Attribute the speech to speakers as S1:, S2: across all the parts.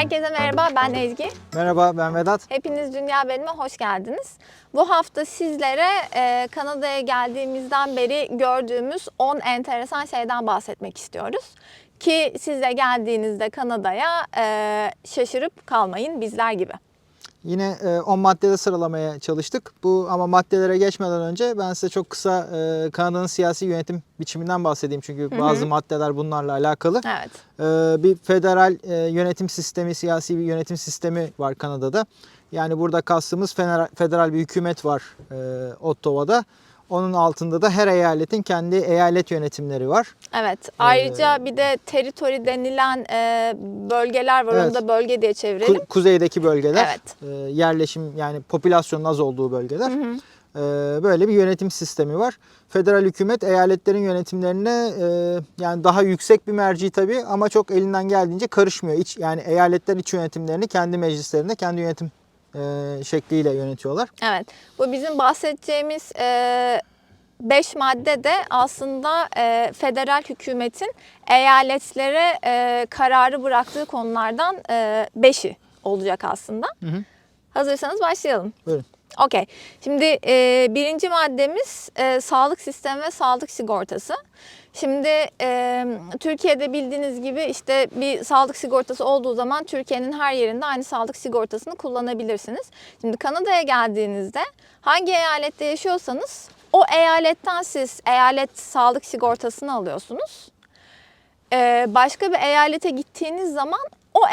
S1: Herkese merhaba, ben Ezgi.
S2: Merhaba ben Vedat.
S1: Hepiniz Dünya Benim'e hoş geldiniz. Bu hafta sizlere e, Kanada'ya geldiğimizden beri gördüğümüz 10 enteresan şeyden bahsetmek istiyoruz. Ki siz de geldiğinizde Kanada'ya e, şaşırıp kalmayın bizler gibi.
S2: Yine e, 10 maddede sıralamaya çalıştık. Bu ama maddelere geçmeden önce ben size çok kısa e, Kanada'nın siyasi yönetim biçiminden bahsedeyim. Çünkü bazı maddeler bunlarla alakalı.
S1: Evet.
S2: E, bir federal e, yönetim sistemi, siyasi bir yönetim sistemi var Kanada'da. Yani burada kastımız federal, federal bir hükümet var e, Ottawa'da. Onun altında da her eyaletin kendi eyalet yönetimleri var.
S1: Evet. Ayrıca bir de teritori denilen e, bölgeler var. Onu
S2: Evet.
S1: da bölge diye
S2: Ku-
S1: çevirelim.
S2: kuzeydeki bölgeler,
S1: Evet.
S2: e, yerleşim yani popülasyonun az olduğu bölgeler. E, böyle bir yönetim sistemi var. Federal hükümet eyaletlerin yönetimlerine e, yani daha yüksek bir merci tabii ama çok elinden geldiğince karışmıyor. İç, yani eyaletler iç yönetimlerini kendi meclislerinde kendi yönetim e, şekliyle yönetiyorlar.
S1: Evet. Bu bizim bahsedeceğimiz 5 madde de aslında e, federal hükümetin eyaletlere e, kararı bıraktığı konulardan 5'i olacak aslında.
S2: Hı hı.
S1: Hazırsanız başlayalım.
S2: Buyurun.
S1: Okey. Şimdi e, birinci maddemiz e, sağlık sistemi ve sağlık sigortası. Şimdi e, Türkiye'de bildiğiniz gibi işte bir sağlık sigortası olduğu zaman Türkiye'nin her yerinde aynı sağlık sigortasını kullanabilirsiniz. Şimdi Kanada'ya geldiğinizde hangi eyalette yaşıyorsanız o eyaletten siz eyalet sağlık sigortasını alıyorsunuz. Ee, başka bir eyalete gittiğiniz zaman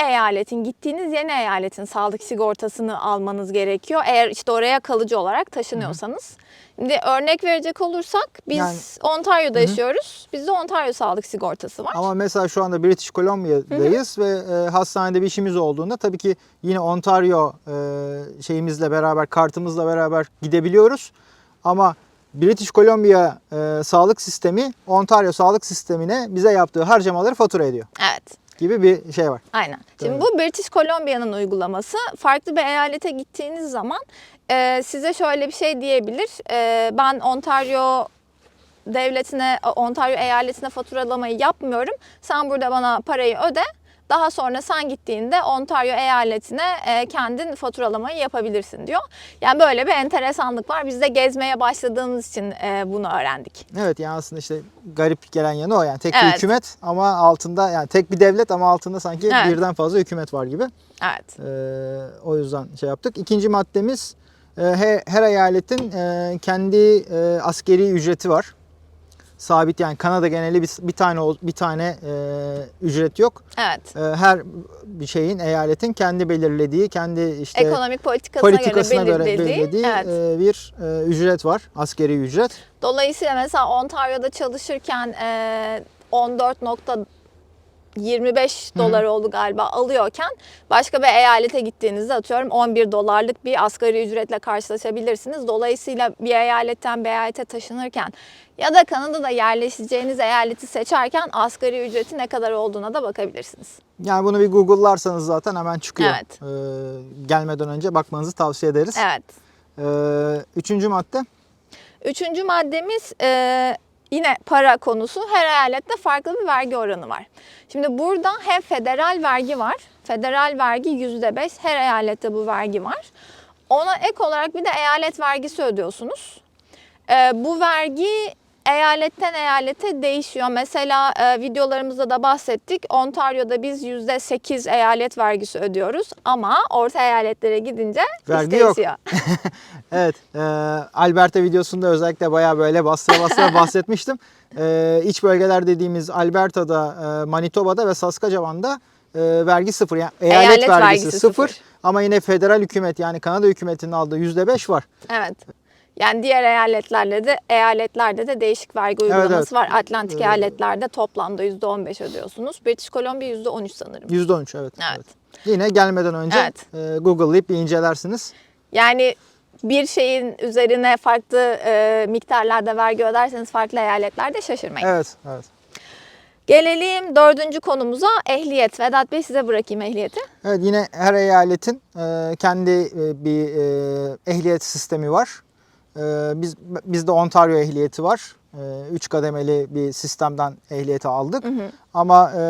S1: eyaletin, gittiğiniz yeni eyaletin sağlık sigortasını almanız gerekiyor. Eğer işte oraya kalıcı olarak taşınıyorsanız. Şimdi örnek verecek olursak biz
S2: Yani-
S1: Ontario'da yaşıyoruz. Bizde Ontario sağlık sigortası var.
S2: Ama mesela şu anda British Columbia'dayız ve e, hastanede bir işimiz olduğunda tabii ki yine Ontario e, şeyimizle beraber, kartımızla beraber gidebiliyoruz. Ama British Columbia e, sağlık sistemi Ontario sağlık sistemine bize yaptığı harcamaları fatura ediyor
S1: Evet.
S2: Gibi bir şey var.
S1: Aynen. Şimdi
S2: Evet.
S1: bu British Columbia'nın uygulaması. Farklı bir eyalete gittiğiniz zaman e, size şöyle bir şey diyebilir. E, ben Ontario devletine, Ontario eyaletine faturalamayı yapmıyorum. Sen burada bana parayı öde. Daha sonra sen gittiğinde Ontario eyaletine e, kendin faturalamayı yapabilirsin diyor. Yani böyle bir enteresanlık var. Biz de gezmeye başladığımız için e, bunu öğrendik.
S2: Evet yani aslında işte garip gelen yanı o yani tek bir
S1: Evet.
S2: hükümet ama altında yani tek bir devlet ama altında sanki
S1: Evet.
S2: birden fazla hükümet var gibi.
S1: Evet.
S2: Ee, o yüzden şey yaptık. İkinci maddemiz e, her, her eyaletin kendi askeri ücreti var. Sabit yani Kanada geneli bir, bir tane bir tane e, ücret yok.
S1: Evet.
S2: E, her bir şeyin eyaletin kendi belirlediği, kendi işte
S1: Ekonomik politikasına,
S2: politikasına
S1: göre
S2: göre
S1: belirlediği.
S2: belirlediği
S1: evet.
S2: e, bir e, ücret var. Askeri ücret.
S1: Dolayısıyla mesela Ontario'da çalışırken e, 14.25 dolar oldu galiba alıyorken başka bir eyalete gittiğinizde atıyorum 11 dolarlık bir asgari ücretle karşılaşabilirsiniz. Dolayısıyla bir eyaletten bir eyalete taşınırken ya da Kanada'da yerleşeceğiniz eyaleti seçerken asgari ücreti ne kadar olduğuna da bakabilirsiniz.
S2: Yani bunu bir Google'larsanız zaten hemen çıkıyor.
S1: Evet.
S2: E, gelmeden önce bakmanızı tavsiye ederiz.
S1: Evet.
S2: E, üçüncü madde.
S1: Üçüncü maddemiz e, yine para konusu. Her eyalette farklı bir vergi oranı var. Şimdi burada hem federal vergi var. Federal vergi yüzde beş. Her eyalette bu vergi var. Ona ek olarak bir de eyalet vergisi ödüyorsunuz. E, bu vergi eyaletten eyalete değişiyor. Mesela e, videolarımızda da bahsettik. Ontario'da biz yüzde sekiz eyalet vergisi ödüyoruz. Ama orta eyaletlere gidince
S2: Vergi
S1: iş
S2: yok. Evet, e, Alberta videosunda özellikle bayağı böyle bastıra bastıra bahsetmiştim. E, iç bölgeler dediğimiz Alberta'da, e, Manitoba'da ve Saskatchewan'da e, vergi sıfır. Yani eyalet,
S1: Eyalet
S2: vergisi,
S1: vergisi
S2: sıfır.
S1: sıfır.
S2: Ama yine federal hükümet yani Kanada hükümetinin aldığı yüzde beş var.
S1: Evet. Yani diğer eyaletlerle de eyaletlerde de değişik vergi uygulaması
S2: evet.
S1: var. Atlantik
S2: Ee,
S1: eyaletlerde toplamda %15 ödüyorsunuz. British Columbia %13 sanırım.
S2: Yüzde on üç evet,
S1: Evet.
S2: Yine gelmeden önce
S1: Evet.
S2: e, Google'layıp bir incelersiniz.
S1: Yani bir şeyin üzerine farklı e, miktarlarda vergi öderseniz farklı eyaletlerde şaşırmayın.
S2: Evet, evet.
S1: Gelelim dördüncü konumuza ehliyet. Vedat Bey size bırakayım ehliyeti.
S2: Evet yine her eyaletin e, kendi e, bir e, ehliyet sistemi var. E, biz bizde Ontario ehliyeti var. 3 kademeli bir sistemden ehliyeti aldık. Ama e,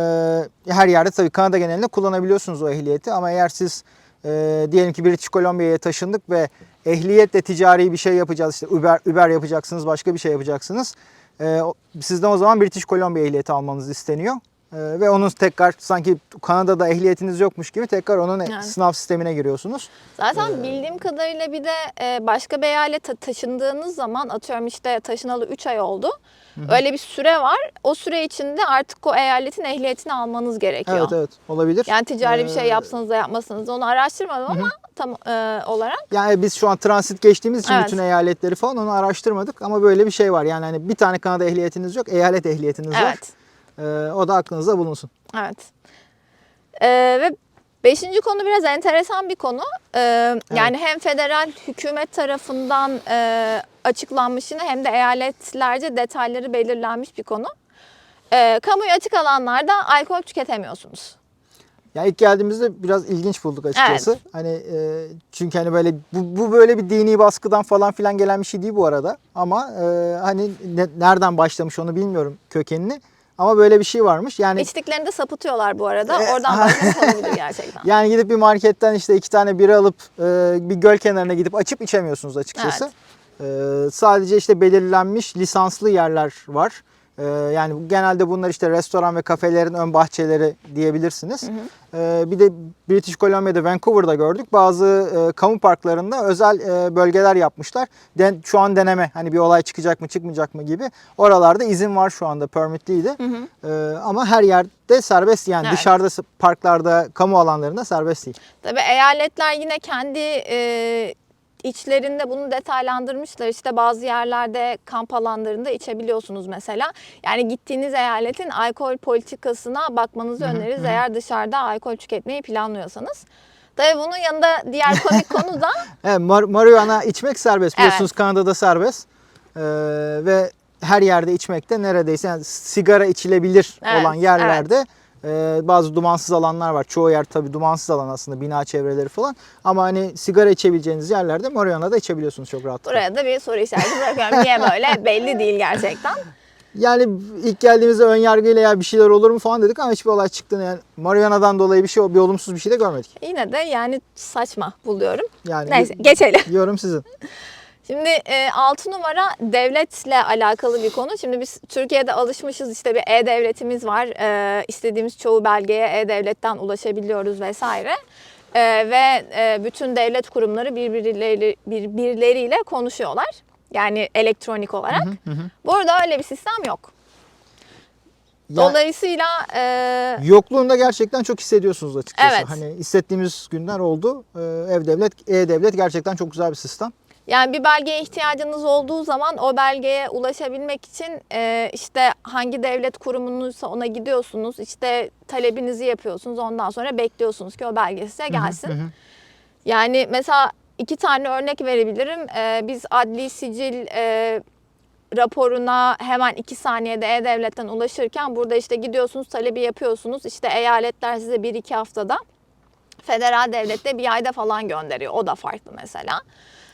S2: her yerde tabii Kanada genelinde kullanabiliyorsunuz o ehliyeti. Ama eğer siz e, diyelim ki British Columbia'ya taşındık ve ehliyetle ticari bir şey yapacağız. işte Uber, Uber yapacaksınız, başka bir şey yapacaksınız. E, sizden o zaman British Columbia ehliyeti almanız isteniyor. E, ve onun tekrar sanki Kanada'da ehliyetiniz yokmuş gibi tekrar onun
S1: Yani.
S2: sınav sistemine giriyorsunuz.
S1: Zaten bildiğim kadarıyla bir de e, başka bir eyalete taşındığınız zaman atıyorum işte taşınalı 3 ay oldu. Öyle bir süre var. O süre içinde artık o eyaletin ehliyetini almanız gerekiyor.
S2: Evet evet olabilir.
S1: Yani ticari bir şey
S2: Ee,
S1: yapsanız da yapmasanız da onu araştırmadım ama tam e, olarak.
S2: Yani biz şu an transit geçtiğimiz için
S1: Evet.
S2: bütün eyaletleri falan onu araştırmadık ama böyle bir şey var. Yani hani bir tane Kanada ehliyetiniz yok, eyalet ehliyetiniz var.
S1: Evet.
S2: Ee, o da aklınızda bulunsun.
S1: Evet. Ee, ve beşinci konu biraz enteresan bir konu. Ee, Yani hem federal hükümet tarafından e, açıklanmış yine hem de eyaletlerce detayları belirlenmiş bir konu. Ee, kamuya açık alanlarda alkol tüketemiyorsunuz.
S2: Yani ilk geldiğimizde biraz ilginç bulduk açıkçası. Hani e, çünkü hani böyle bu, bu böyle bir dini baskıdan falan filan gelen bir şey değil bu arada. Ama e, hani ne- nereden başlamış onu bilmiyorum kökenini. Ama böyle bir şey varmış. Yani
S1: İçtiklerinde sapıtıyorlar bu arada.
S2: E,
S1: Oradan başlamış olabilir gerçekten.
S2: Yani gidip bir marketten işte iki tane bira alıp e, bir göl kenarına gidip açıp içemiyorsunuz açıkçası. E, sadece işte belirlenmiş lisanslı yerler var. E, yani genelde bunlar işte restoran ve kafelerin ön bahçeleri diyebilirsiniz. E, bir de British Columbia'da Vancouver'da gördük. Bazı e, kamu parklarında özel e, bölgeler yapmışlar. Den, şu an deneme hani bir olay çıkacak mı çıkmayacak mı gibi. Oralarda izin var şu anda permitliydi. E, ama her yerde serbest yani
S1: Evet.
S2: dışarıda parklarda kamu alanlarında serbest değil.
S1: Tabii eyaletler yine kendi e, içlerinde bunu detaylandırmışlar. İşte bazı yerlerde kamp alanlarında içebiliyorsunuz mesela. Yani gittiğiniz eyaletin alkol politikasına bakmanızı öneririz eğer dışarıda alkol tüketmeyi planlıyorsanız. Tabii bunun yanında diğer komik konu da
S2: Evet, mar- marihuana içmek serbest.
S1: Evet.
S2: Biliyorsunuz Kanada'da serbest. Ee, ve her yerde içmek de neredeyse yani sigara içilebilir
S1: Evet,
S2: olan yerlerde e, bazı dumansız alanlar var. Çoğu yer tabii dumansız alan aslında bina çevreleri falan. Ama hani sigara içebileceğiniz yerlerde marihuana da içebiliyorsunuz çok rahatlıkla.
S1: buraya da bir soru işareti bırakıyorum. Niye böyle belli değil gerçekten.
S2: Yani ilk geldiğimizde ön yargıyla ya bir şeyler olur mu falan dedik ama hiçbir olay çıktığını yani marihuana'dan dolayı bir şey bir olumsuz bir şey de görmedik.
S1: Yine de yani saçma buluyorum.
S2: Yani
S1: Neyse geçelim.
S2: yorum sizin.
S1: Şimdi e, 6 numara devletle alakalı bir konu. Şimdi biz Türkiye'de alışmışız işte bir e-devletimiz var. E, istediğimiz çoğu belgeye e-devletten ulaşabiliyoruz vesaire. E, ve e, bütün devlet kurumları birbirleriyle, birbirleriyle konuşuyorlar. Yani elektronik olarak. Burada öyle bir sistem yok.
S2: Ya-
S1: Dolayısıyla e,
S2: Yokluğunda gerçekten çok hissediyorsunuz açıkçası.
S1: Evet.
S2: Hani hissettiğimiz günler oldu. Ee, Ev devlet, e-devlet gerçekten çok güzel bir sistem.
S1: Yani bir belgeye ihtiyacınız olduğu zaman o belgeye ulaşabilmek için e, işte hangi devlet kurumunuysa ona gidiyorsunuz. işte talebinizi yapıyorsunuz. Ondan sonra bekliyorsunuz ki o belge size gelsin. Yani mesela iki tane örnek verebilirim. E, biz adli sicil e, raporuna hemen iki saniyede E-Devlet'ten ulaşırken burada işte gidiyorsunuz talebi yapıyorsunuz. İşte eyaletler size bir iki haftada federal devlette bir ayda falan gönderiyor. O da farklı mesela.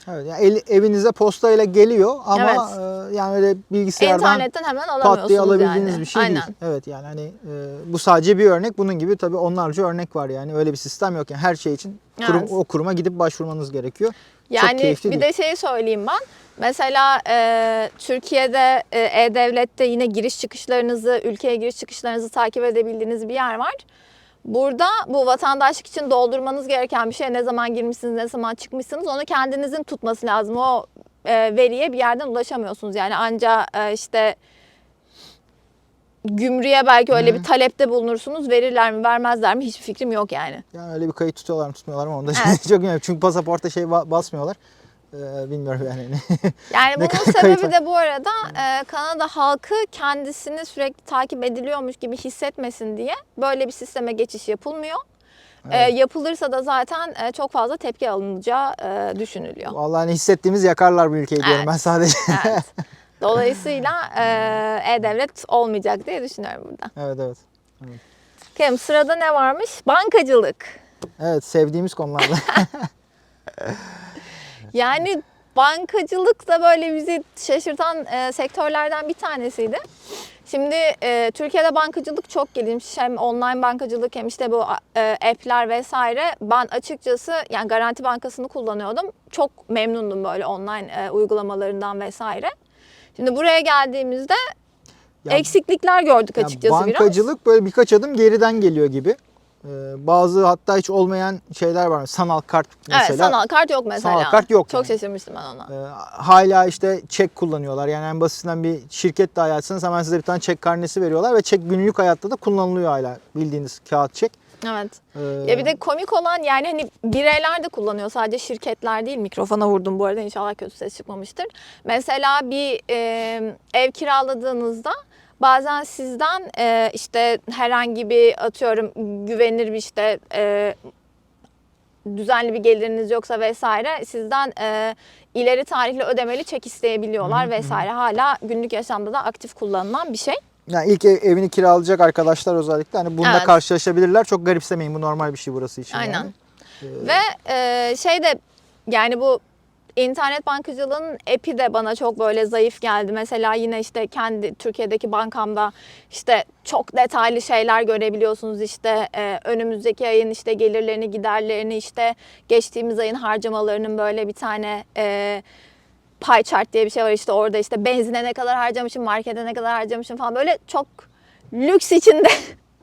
S2: Evet, yani el- evinize postayla geliyor ama
S1: Evet.
S2: e, yani öyle bilgisayardan
S1: İnternetten hemen alamıyorsunuz
S2: pat diye alabildiğiniz
S1: yani.
S2: bir şey
S1: Aynen.
S2: değil. Evet yani hani e, bu sadece bir örnek. Bunun gibi tabii onlarca örnek var yani. Öyle bir sistem yok. Yani her şey için kurum,
S1: Evet.
S2: o kuruma gidip başvurmanız gerekiyor.
S1: Yani bir
S2: değil.
S1: de şeyi söyleyeyim ben. Mesela e, Türkiye'de e, E-Devlet'te yine giriş çıkışlarınızı, ülkeye giriş çıkışlarınızı takip edebildiğiniz bir yer var. Burada bu vatandaşlık için doldurmanız gereken bir şey ne zaman girmişsiniz, ne zaman çıkmışsınız onu kendinizin tutması lazım. O e, veriye bir yerden ulaşamıyorsunuz. Yani anca e, işte gümrüğe belki öyle bir talepte bulunursunuz. Verirler mi, vermezler mi hiçbir fikrim yok yani.
S2: Yani öyle bir kayıt tutuyorlar mı tutmuyorlar mı onu da
S1: Evet.
S2: çok bilmiyorum. Çünkü pasaporta şey ba- basmıyorlar. Ee, bilmiyorum yani.
S1: Yani bunun sebebi de bu arada e, Kanada halkı kendisini sürekli takip ediliyormuş gibi hissetmesin diye böyle bir sisteme geçiş yapılmıyor. E,
S2: Evet.
S1: yapılırsa da zaten e, çok fazla tepki alınacağı e, düşünülüyor.
S2: Vallahi hani hissettiğimiz yakarlar bu ülkeyi diyorum
S1: Evet.
S2: ben sadece.
S1: Evet. Dolayısıyla e, e-devlet olmayacak diye düşünüyorum burada.
S2: evet evet.
S1: Kim sırada ne varmış? Bankacılık.
S2: Evet sevdiğimiz konularda.
S1: Yani bankacılık da böyle bizi şaşırtan e, sektörlerden bir tanesiydi. Şimdi e, Türkiye'de bankacılık çok gelişmiş. Hem online bankacılık hem işte bu e, app'ler vesaire. Ben açıkçası yani Garanti Bankası'nı kullanıyordum. Çok memnundum böyle online e, uygulamalarından vesaire. Şimdi buraya geldiğimizde
S2: Ya-
S1: eksiklikler gördük
S2: Yani
S1: açıkçası biraz.
S2: bankacılık böyle birkaç adım geriden geliyor gibi. Ee, bazı hatta hiç olmayan şeyler var. Sanal kart mesela.
S1: Evet sanal kart yok mesela.
S2: Sanal kart yok
S1: Çok
S2: yani.
S1: şaşırmıştım ben ona.
S2: Ee, hala işte çek kullanıyorlar. Yani en basitinden bir şirket dahi açsanız hemen size bir tane çek karnesi veriyorlar ve çek günlük hayatta da kullanılıyor hala bildiğiniz kağıt çek.
S1: Evet.
S2: Ee,
S1: Ya bir de komik olan yani hani bireyler de kullanıyor sadece şirketler değil. Mikrofona vurdum bu arada inşallah kötü ses çıkmamıştır. Mesela bir e, ev kiraladığınızda bazen sizden e, işte herhangi bir atıyorum güvenilir bir işte e, düzenli bir geliriniz yoksa vesaire sizden e, ileri tarihli ödemeli çek isteyebiliyorlar vesaire. Hala günlük yaşamda da aktif kullanılan bir şey.
S2: yani ilk ev- evini kiralayacak arkadaşlar özellikle hani bununla
S1: Evet.
S2: karşılaşabilirler. Çok garipsemeyin bu normal bir şey burası için.
S1: Aynen.
S2: yani.
S1: Ve e, şey de yani bu internet bankacılığının app'i de bana çok böyle zayıf geldi. Mesela yine işte kendi Türkiye'deki bankamda işte çok detaylı şeyler görebiliyorsunuz. İşte e, önümüzdeki ayın işte gelirlerini, giderlerini, işte geçtiğimiz ayın harcamalarının böyle bir tane e, pie chart diye bir şey var. İşte orada işte benzine ne kadar harcamışım, markete ne kadar harcamışım falan böyle çok lüks içinde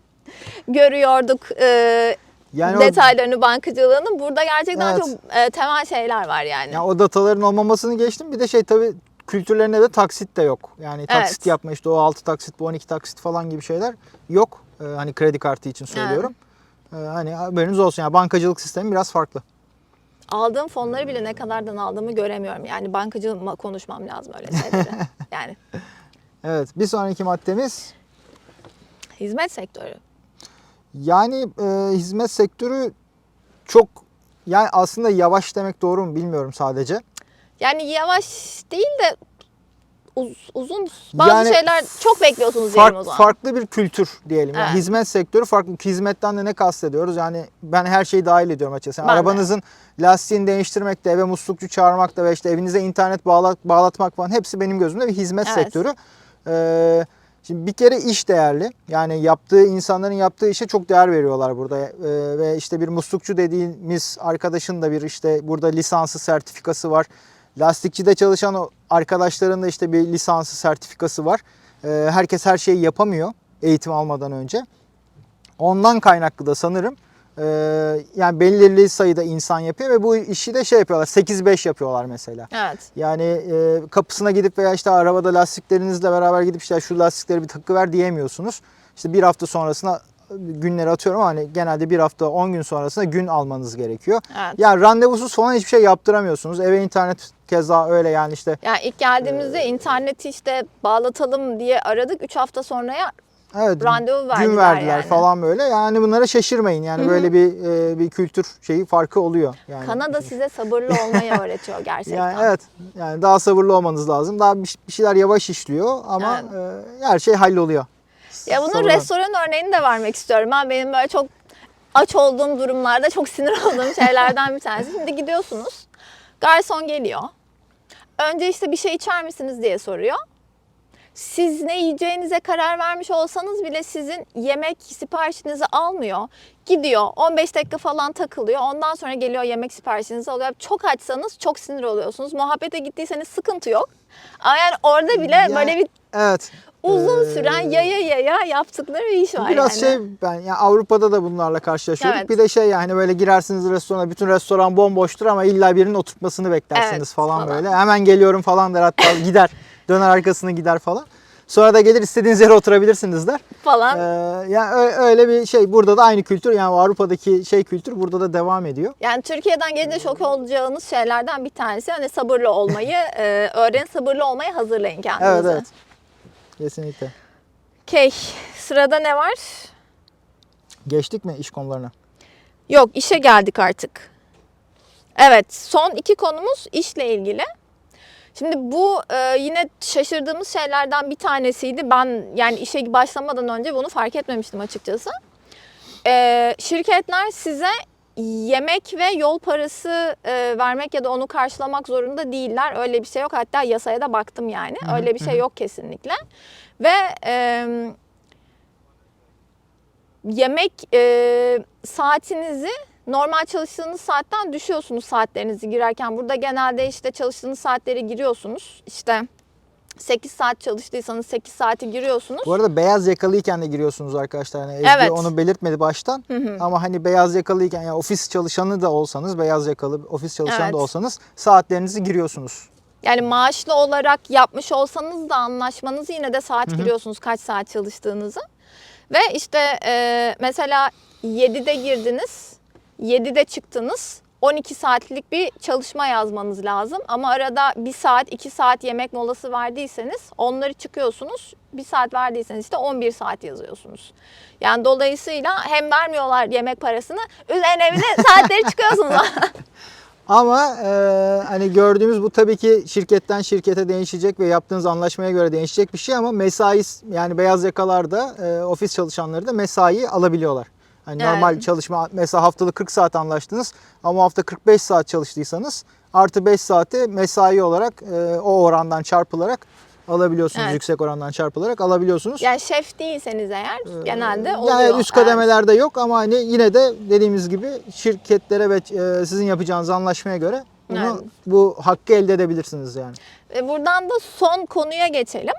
S1: görüyorduk. E,
S2: Yani o-
S1: detaylarını bankacılığının burada gerçekten
S2: Evet.
S1: çok e, temel şeyler var yani.
S2: Ya o dataların olmamasını geçtim. Bir de şey tabii kültürlerinde de taksit de yok. Yani taksit
S1: Evet.
S2: yapma işte o 6 taksit, bu 12 taksit falan gibi şeyler yok. Ee, hani kredi kartı için söylüyorum. Ee, hani haberiniz olsun. Yani bankacılık sistemi biraz farklı.
S1: Aldığım fonları bile ne kadardan aldığımı göremiyorum. Yani bankacı konuşmam lazım öyle şeyleri. yani
S2: Evet. Bir sonraki maddemiz
S1: hizmet sektörü.
S2: Yani e, hizmet sektörü çok yani aslında yavaş demek doğru mu bilmiyorum sadece.
S1: Yani yavaş değil de uz- uzun bazı
S2: Yani
S1: şeyler çok bekliyorsunuz
S2: Fark-
S1: diyelim o zaman.
S2: farklı bir kültür diyelim. Yani
S1: Evet.
S2: hizmet sektörü farklı. Hizmetten de ne kastediyoruz? Yani ben her şeyi dahil ediyorum açıkçası. Yani
S1: Ben de.
S2: arabanızın lastiğini değiştirmek de, eve muslukçu çağırmak da ve işte evinize internet bağla- bağlatmak falan hepsi benim gözümde bir hizmet
S1: Evet.
S2: sektörü. Ee, şimdi bir kere iş değerli. Yani yaptığı insanların yaptığı işe çok değer veriyorlar burada. Ee, ve işte bir muslukçu dediğimiz arkadaşın da bir işte burada lisansı, sertifikası var. Lastikçide çalışan arkadaşların da işte bir lisansı, sertifikası var. Ee, herkes her şeyi yapamıyor eğitim almadan önce. Ondan kaynaklı da sanırım e, yani belirli sayıda insan yapıyor ve bu işi de şey yapıyorlar 8-5 yapıyorlar mesela.
S1: Evet.
S2: Yani e, kapısına gidip veya işte arabada lastiklerinizle beraber gidip işte şu lastikleri bir takıver diyemiyorsunuz. İşte bir hafta sonrasına günleri atıyorum hani genelde bir hafta 10 gün sonrasında gün almanız gerekiyor.
S1: Evet.
S2: Yani randevusuz falan hiçbir şey yaptıramıyorsunuz. Eve internet keza öyle yani işte
S1: Yani ilk geldiğimizde interneti işte bağlatalım diye aradık. 3 hafta sonraya
S2: Evet.
S1: randevu verdiler
S2: gün verdiler
S1: yani.
S2: falan böyle. Yani bunlara şaşırmayın. Yani böyle bir e, bir kültür şeyi farkı oluyor. Yani
S1: Kanada size sabırlı olmayı öğretiyor gerçekten.
S2: yani evet. Yani daha sabırlı olmanız lazım. Daha bir bir şeyler yavaş işliyor ama e, her şey halloluyor.
S1: Ya bunun
S2: Sabırlı.
S1: restoran örneğini de vermek istiyorum. Ben benim böyle çok aç olduğum durumlarda çok sinir olduğum şeylerden bir tanesi. Şimdi gidiyorsunuz. Garson geliyor. Önce işte bir şey içer misiniz diye soruyor. Siz ne yiyeceğinize karar vermiş olsanız bile sizin yemek siparişinizi almıyor. Gidiyor 15 dakika falan takılıyor. Ondan sonra geliyor yemek siparişinizi alıyor. Çok açsanız çok sinir oluyorsunuz. Muhabbete gittiyseniz sıkıntı yok. Ama yani orada bile
S2: Yani,
S1: böyle bir
S2: Evet.
S1: uzun
S2: Ee,
S1: süren yaya yaya yaptıkları bir iş var
S2: Biraz
S1: yani.
S2: şey ben yani Avrupa'da da bunlarla karşılaşıyorduk.
S1: Evet.
S2: Bir de şey yani böyle girersiniz restorana bütün restoran bomboştur ama illa birinin oturtmasını beklersiniz
S1: Evet,
S2: falan,
S1: falan.
S2: böyle. Hemen geliyorum falan der hatta gider. Döner arkasını gider falan. Sonra da gelir istediğiniz yere oturabilirsiniz der.
S1: falan.
S2: Ee, yani öyle bir şey. Burada da aynı kültür yani Avrupa'daki şey kültür burada da devam ediyor.
S1: Yani Türkiye'den gelince şok olacağınız şeylerden bir tanesi hani sabırlı olmayı, e, öğrenin sabırlı olmayı hazırlayın kendinizi.
S2: Evet evet. Kesinlikle.
S1: Okey. Sırada ne var?
S2: Geçtik mi iş konularına?
S1: Yok işe geldik artık. Evet son iki konumuz işle ilgili. Şimdi bu e, yine şaşırdığımız şeylerden bir tanesiydi. Ben yani işe başlamadan önce bunu fark etmemiştim açıkçası. E, şirketler size yemek ve yol parası e, vermek ya da onu karşılamak zorunda değiller. Öyle bir şey yok. Hatta yasaya da baktım yani.
S2: Hı hı,
S1: Öyle bir şey yok kesinlikle. Ve e, yemek e, saatinizi normal çalıştığınız saatten düşüyorsunuz saatlerinizi girerken. Burada genelde işte çalıştığınız saatleri giriyorsunuz. İşte 8 saat çalıştıysanız 8 saati giriyorsunuz.
S2: Bu arada beyaz yakalıyken de giriyorsunuz arkadaşlar. Yani
S1: Evet.
S2: onu belirtmedi baştan.
S1: Hı hı.
S2: Ama hani beyaz yakalıyken yani ofis çalışanı da olsanız, beyaz yakalı ofis çalışanı
S1: Evet.
S2: da olsanız saatlerinizi giriyorsunuz.
S1: Yani maaşlı olarak yapmış olsanız da anlaşmanızı yine de saat
S2: Hı hı.
S1: giriyorsunuz kaç saat çalıştığınızı. Ve işte e, mesela 7'de girdiniz, 7'de çıktınız. 12 saatlik bir çalışma yazmanız lazım. Ama arada 1 saat, 2 saat yemek molası verdiyseniz onları çıkıyorsunuz. 1 saat verdiyseniz işte 11 saat yazıyorsunuz. Yani dolayısıyla hem vermiyorlar yemek parasını, üzerine bir de saatleri çıkıyorsunuz.
S2: Ama e, hani gördüğümüz bu tabii ki şirketten şirkete değişecek ve yaptığınız anlaşmaya göre değişecek bir şey ama mesai yani beyaz yakalarda e, ofis çalışanları da mesai alabiliyorlar. Hani
S1: Evet.
S2: normal çalışma mesela haftalık 40 saat anlaştınız ama hafta 45 saat çalıştıysanız artı 5 saati mesai olarak e, o orandan çarpılarak alabiliyorsunuz.
S1: Evet.
S2: Yüksek orandan çarpılarak alabiliyorsunuz.
S1: yani şef değilseniz eğer genelde oluyor.
S2: Ee, Yani üst
S1: Evet.
S2: kademelerde yok ama hani yine de dediğimiz gibi şirketlere ve e, sizin yapacağınız anlaşmaya göre bunu
S1: Evet.
S2: bu hakkı elde edebilirsiniz yani.
S1: Ve buradan da son konuya geçelim.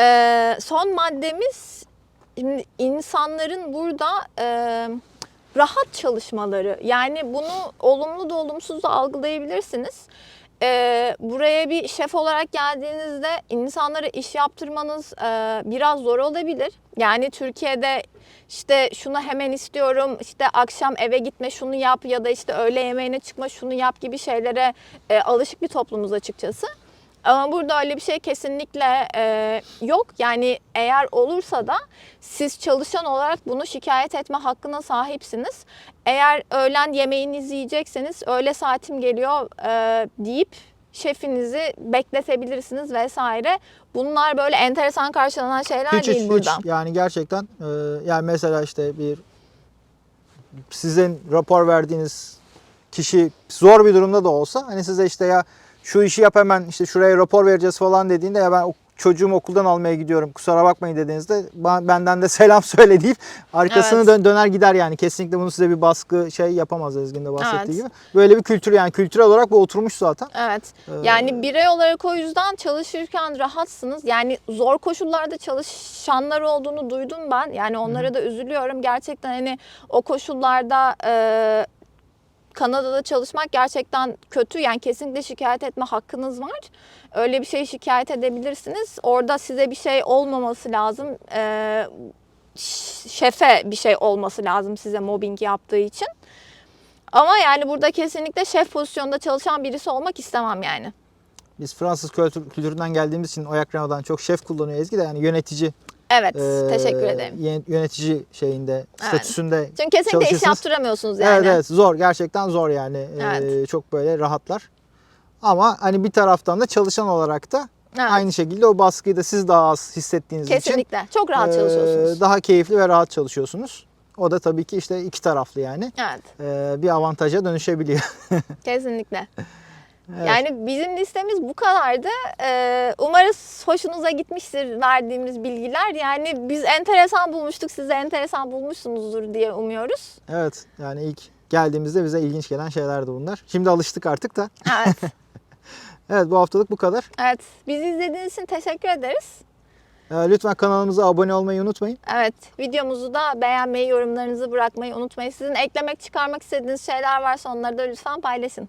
S1: Ee, son maddemiz insanların burada e, rahat çalışmaları. Yani bunu olumlu da olumsuz da algılayabilirsiniz. Ee, buraya bir şef olarak geldiğinizde insanlara iş yaptırmanız e, biraz zor olabilir. Yani Türkiye'de işte şunu hemen istiyorum, işte akşam eve gitme şunu yap ya da işte öğle yemeğine çıkma şunu yap gibi şeylere e, alışık bir toplumuz açıkçası. Ama burada öyle bir şey kesinlikle e, yok. Yani eğer olursa da siz çalışan olarak bunu şikayet etme hakkına sahipsiniz. Eğer öğlen yemeğinizi yiyecekseniz öğle saatim geliyor e, deyip şefinizi bekletebilirsiniz vesaire. Bunlar böyle enteresan karşılanan şeyler
S2: Hiç,
S1: değil
S2: hiç,
S1: burada.
S2: hiç. yani gerçekten e, yani mesela işte bir sizin rapor verdiğiniz kişi zor bir durumda da olsa hani size işte ya şu işi yap hemen işte şuraya rapor vereceğiz falan dediğinde ya ben çocuğumu okuldan almaya gidiyorum kusura bakmayın dediğinizde benden de selam söyle deyip arkasını
S1: Evet.
S2: dön, döner gider yani kesinlikle bunu size bir baskı şey yapamaz Ezgi'nin de bahsettiği
S1: Evet.
S2: gibi. Böyle bir kültür yani kültürel olarak bu oturmuş zaten.
S1: Evet.
S2: Ee,
S1: Yani birey olarak o yüzden çalışırken rahatsınız. Yani zor koşullarda çalışanlar olduğunu duydum ben. Yani onlara da üzülüyorum. Gerçekten hani o koşullarda e, Kanada'da çalışmak gerçekten kötü. Yani kesinlikle şikayet etme hakkınız var. Öyle bir şey şikayet edebilirsiniz. Orada size bir şey olmaması lazım. E, ş- şefe bir şey olması lazım size mobbing yaptığı için. Ama yani burada kesinlikle şef pozisyonda çalışan birisi olmak istemem yani.
S2: Biz Fransız kültür, kültüründen geldiğimiz için Oyak çok şef kullanıyor Ezgi de yani yönetici
S1: Evet, teşekkür ederim.
S2: yön- Yönetici şeyinde, statüsünde.
S1: Çünkü kesinlikle iş
S2: çalışırsınız.
S1: yaptıramıyorsunuz yani.
S2: Evet evet zor gerçekten zor yani. Ee,
S1: Evet.
S2: çok böyle rahatlar. Ama hani bir taraftan da çalışan olarak da
S1: Evet,
S2: aynı şekilde o baskıyı da siz daha az hissettiğiniz
S1: Kesinlikle. Çok rahat
S2: için
S1: çalışıyorsunuz.
S2: e, daha keyifli ve rahat çalışıyorsunuz. O da tabii ki işte iki taraflı yani.
S1: Evet,
S2: Ee, bir avantaja dönüşebiliyor.
S1: kesinlikle.
S2: Evet.
S1: Yani bizim listemiz bu kadardı. Ee, umarız hoşunuza gitmiştir verdiğimiz bilgiler. Yani biz enteresan bulmuştuk, siz de enteresan bulmuşsunuzdur diye umuyoruz.
S2: Evet yani ilk geldiğimizde bize ilginç gelen şeylerdi bunlar. Şimdi alıştık artık da.
S1: Evet,
S2: Evet bu haftalık bu kadar.
S1: evet. Bizi izlediğiniz için teşekkür ederiz.
S2: Ee, lütfen kanalımıza abone olmayı unutmayın.
S1: Evet, videomuzu da beğenmeyi, yorumlarınızı bırakmayı unutmayın. Sizin eklemek, çıkarmak istediğiniz şeyler varsa onları da lütfen paylaşın.